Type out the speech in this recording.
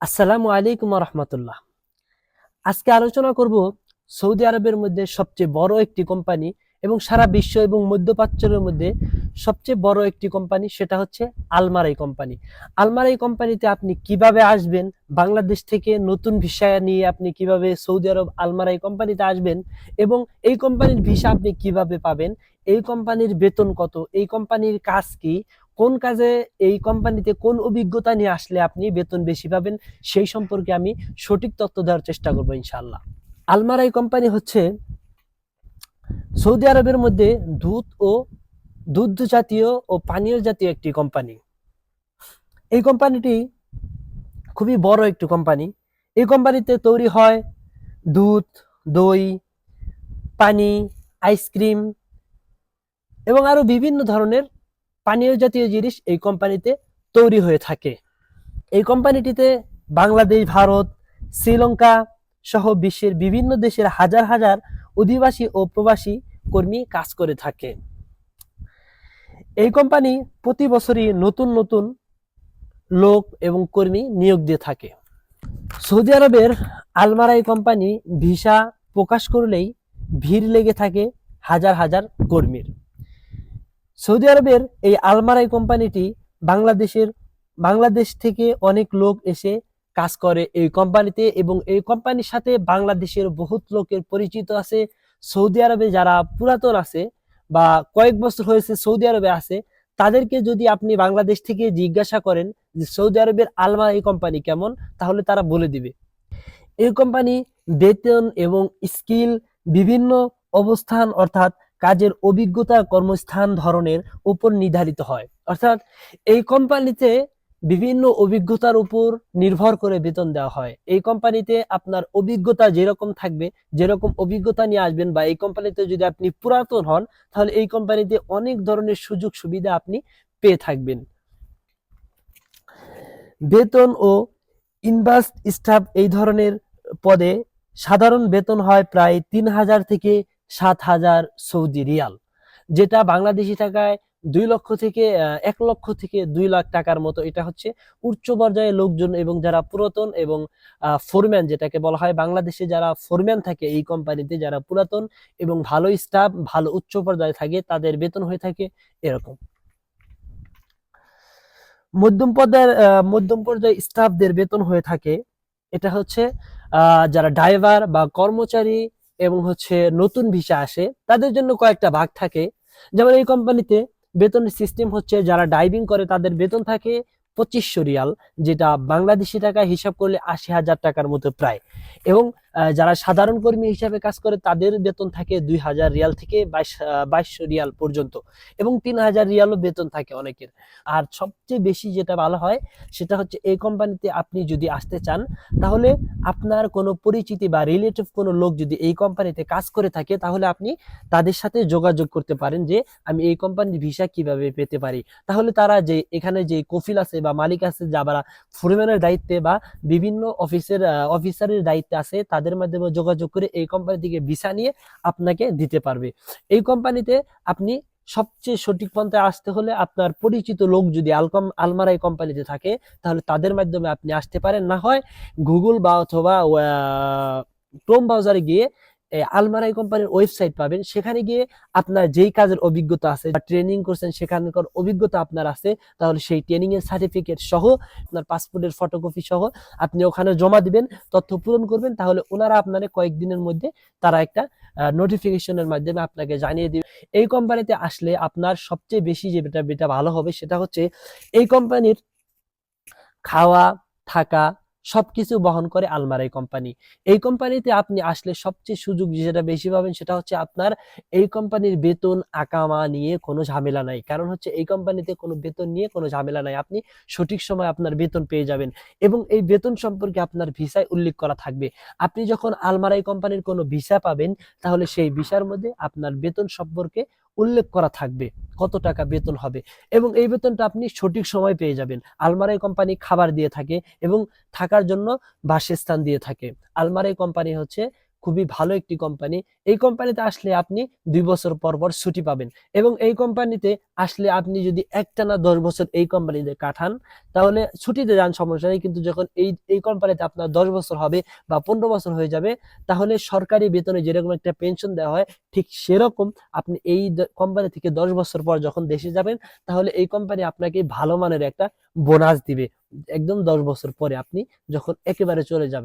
আসসালামু আলাইকুম রহমতুল্লাহ আজকে আলোচনা করব সৌদি আরবের মধ্যে সবচেয়ে বড় একটি কোম্পানি এবং সারা বিশ্ব এবং মধ্যপ্রাচ্যের মধ্যে সবচেয়ে বড় একটি কোম্পানি, সেটা হচ্ছে আলমারাই কোম্পানি। আলমারাই কোম্পানিতে আপনি কীভাবে আসবেন, বাংলাদেশ থেকে নতুন ভিসা নিয়ে আপনি কীভাবে সৌদি আরব আলমারাই কোম্পানিতে আসবেন এবং এই কোম্পানির ভিসা আপনি কীভাবে পাবেন, এই কোম্পানির বেতন কত, এই কোম্পানির কাজ কি কোন কাজে এই কোম্পানিতে কোন অভিজ্ঞতা নিয়ে আসলে আপনি বেতন বেশি পাবেন, সেই সম্পর্কে আমি সঠিক তথ্য দেওয়ার চেষ্টা করব ইনশাআল্লাহ। আলমারাই কোম্পানি হচ্ছে সৌদি আরবের মধ্যে দুধ ও দুধ জাতীয় ও পানীয় জাতীয় একটি কোম্পানি। এই কোম্পানিটি খুবই বড় একটি কোম্পানি। এই কোম্পানিতে তৈরি হয় দুধ, দই, পানি, আইসক্রিম এবং আরও বিভিন্ন ধরনের পানীয় জাতীয় জিনিস এই কোম্পানিতে তৈরি হয়ে থাকে। এই কোম্পানিটিতে বাংলাদেশ, ভারত, শ্রীলঙ্কা সহ বিশ্বের বিভিন্ন দেশের হাজার হাজার অধিবাসী ও প্রবাসী কর্মী কাজ করে থাকে। এই কোম্পানি প্রতি বছরই নতুন নতুন লোক এবং কর্মী নিয়োগ দিয়ে থাকে। সৌদি আরবের আলমারাই কোম্পানি ভিসা প্রকাশ করলেই ভিড় লেগে থাকে হাজার হাজার কর্মীর। সৌদি আরবের এই আলমারাই কোম্পানিটি বাংলাদেশের, বাংলাদেশ থেকে অনেক লোক এসে কাজ করে এই কোম্পানিতে এবং এই কোম্পানির সাথে বাংলাদেশের বহুত লোকের পরিচিত আছে। সৌদি আরবে যারা পুরাতন আছে বা কয়েক বছর হয়েছে সৌদি আরবে আছে, তাদেরকে যদি আপনি বাংলাদেশ থেকে জিজ্ঞাসা করেন যে সৌদি আরবের আলমারাই কোম্পানি কেমন, তাহলে তারা বলে দিবে। এই কোম্পানি বেতন এবং স্কিল বিভিন্ন অবস্থান অর্থাৎ কাজের অভিজ্ঞতা কর্মস্থান ধরনের উপর নির্ধারিত হয়। অর্থাৎ এই কোম্পানিতে বিভিন্ন অভিজ্ঞতার উপর নির্ভর করে বেতন দেওয়া হয়। এই কোম্পানিতে আপনার অভিজ্ঞতা যেরকম থাকবে, যেরকম অভিজ্ঞতা নিয়ে আসবেন বা এই কোম্পানিতে যদি আপনি পুরাতন হন, তাহলে এই কোম্পানিতে অনেক ধরনের সুযোগ সুবিধা আপনি পেয়ে থাকবেন। বেতন ও ইনভাস্ট স্টাফ এই ধরনের পদে সাধারণ বেতন হয় প্রায় তিন হাজার থেকে সাত হাজার সৌদি রিয়াল, যেটা বাংলাদেশি টাকায় দুই লক্ষ থেকে এক লক্ষ থেকে দুই লাখ টাকার মতো। এটা হচ্ছে উচ্চ পর্যায়ের লোকজন এবং যারা পুরাতন এবং ফোরম্যান যেটাকে বলা হয়, বাংলাদেশে যারা ফোরম্যান থাকে এই কোম্পানিতে যারা পুরাতন এবং ভালো স্টাফ ভালো উচ্চ পর্যায়ে থাকে, তাদের বেতন হয়ে থাকে এরকম। মধ্যম পর্যায়ের মধ্যম পর্যায়ে স্টাফদের বেতন হয়ে থাকে, এটা হচ্ছে যারা ড্রাইভার বা কর্মচারী এবং হচ্ছে নতুন ভিসা আসে, তাদের জন্য কয়েকটা ভাগ থাকে। যেমন এই কোম্পানিতে বেতনের সিস্টেম হচ্ছে যারা ডাইভিং করে তাদের বেতন থাকে পঁচিশশো রিয়াল, যেটা বাংলাদেশি টাকায় হিসাব করলে আশি হাজার টাকার মতো প্রায়। এবং যারা সাধারণ কর্মী হিসাবে কাজ করে, তাদের বেতন থাকে দুই হাজার রিয়াল থেকে বাইশ বাইশশো রিয়াল পর্যন্ত এবং তিন হাজার রিয়ালও বেতন থাকে অনেকের। আর সবচেয়ে বেশি যেটা ভালো হয়, সেটা হচ্ছে এই কোম্পানিতে আপনি যদি আসতে চান, তাহলে আপনার কোনো পরিচিতি বা রিলেটিভ কোনো লোক যদি এই কোম্পানিতে কাজ করে থাকে, তাহলে আপনি তাদের সাথে যোগাযোগ করতে পারেন যে, আমি এই কোম্পানির ভিসা কীভাবে পেতে পারি। তাহলে তারা যে, এখানে যে কফিল আছে বা মালিক আছে, যারা ফোরম্যানের দায়িত্বে বা বিভিন্ন অফিসের অফিসারের দায়িত্বে আছে, তাদের মাধ্যমে যোগাযোগ করে এই কোম্পানি থেকে ভিসা নিয়ে আপনাকে দিতে পারবে। এই কোম্পানিতে আপনি সবচেয়ে সঠিক পন্থায় আসতে হলে আপনার পরিচিত লোক যদি আলকম, আলমারাই কোম্পানিতে থাকে, তাহলে তাদের মাধ্যমে আপনি আসতে পারেন। না হয় গুগল বা অথবা ক্রোম ব্রাউজারে গিয়ে আলমারাই কোম্পানির ওয়েবসাইট পাবেন। সেখানে গিয়ে আপনার যেই কাজের অভিজ্ঞতা আছে বা ট্রেনিং করছেন, সেখানকার অভিজ্ঞতা আপনার আছে, তাহলে সেই ট্রেনিং এর সার্টিফিকেট সহ, আপনার পাসপোর্টের ফটোকপি সহ আপনি ওখানে জমা দিবেন, তথ্য পূরণ করবেন, তাহলে ওনারা আপনারে কয়েকদিনের মধ্যে তারা একটা নোটিফিকেশনের মাধ্যমে আপনাকে জানিয়ে দিবে। এই কোম্পানিতে আসলে আপনার সবচেয়ে বেশি যেটা যেটা ভালো হবে সেটা হচ্ছে এই কোম্পানির খাওয়া, থাকা সবকিছু বহন করে আলমারাই কোম্পানি। এই কোম্পানিতে আপনি আসলে সবচেয়ে সুযোগ যেটা বেশি পাবেন সেটা হচ্ছে আপনার এই কোম্পানির বেতন আকামা নিয়ে কোনো ঝামেলা নাই। কারণ হচ্ছে এই কোম্পানিতে কোনো বেতন নিয়ে কোনো ঝামেলা নাই। আপনি সঠিক সময় আপনার বেতন পেয়ে যাবেন এবং এই বেতন সম্পর্কে আপনার ভিসায় উল্লেখ করা থাকবে। আপনি যখন আলমারাই কোম্পানির কোনো ভিসা পাবেন, তাহলে সেই ভিসার মধ্যে আপনার বেতন সম্পর্কে উল্লেখ করা থাকবে। কত টাকা বেতন হবে। এবং এই বেতনটা আপনি সঠিক সময় পেয়ে যাবেন। আলমারাই কোম্পানি খাবার দিয়ে থাকে এবং থাকার জন্য বাসস্থান দিয়ে থাকে। আলমারাই কোম্পানি হচ্ছে খুবই ভালো একটি কোম্পানি এই কোম্পানিতে আসলে আপনি দুই বছর পর পর ছুটি পাবেন। এবং এই কোম্পানিতে আসলে আপনি যদি একটানা দশ বছর এই কোম্পানিতে কাটান, তাহলে ছুটিতে যান, সমস্যা নেই। কিন্তু যখন এই এই কোম্পানিতে আপনার দশ বছর হবে বা পনেরো বছর হয়ে যাবে, তাহলে সরকারি বেতনে যেরকম একটা পেনশন দেওয়া হয়, ঠিক সেরকম আপনি এই কোম্পানি থেকে দশ বছর পর যখন দেশে যাবেন, তাহলে এই কোম্পানি আপনাকে ভালো মানের একটা বোনাস দিবে। একদম দশ বছর পরে আপনি যখন একেবারে চলে যাবেন।